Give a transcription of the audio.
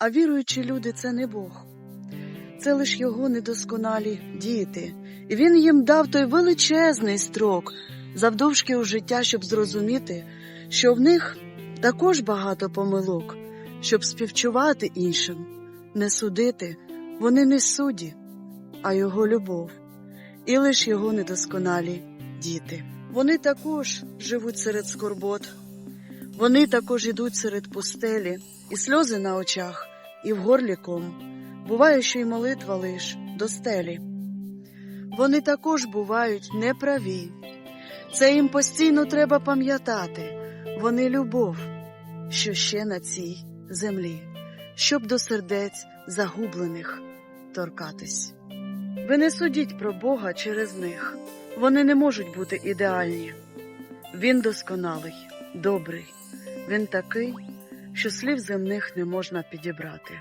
А віруючі люди це не Бог, це лиш його недосконалі діти, і він їм дав той величезний строк завдовжки у життя, щоб зрозуміти, що в них також багато помилок, щоб співчувати іншим, не судити, вони не судді, а його любов, і лиш його недосконалі діти. Вони також живуть серед скорбот, вони також ідуть серед пустелі, і сльози на очах, і в горлі ком. Буває, що й молитва лиш до стелі. Вони також бувають неправі. Це їм постійно треба пам'ятати. Вони любов, що ще на цій землі, щоб до сердець загублених торкатись. Ви не судіть про Бога через них. Вони не можуть бути ідеальні. Він досконалий, добрий. Він такий, що слів земних не можна підібрати.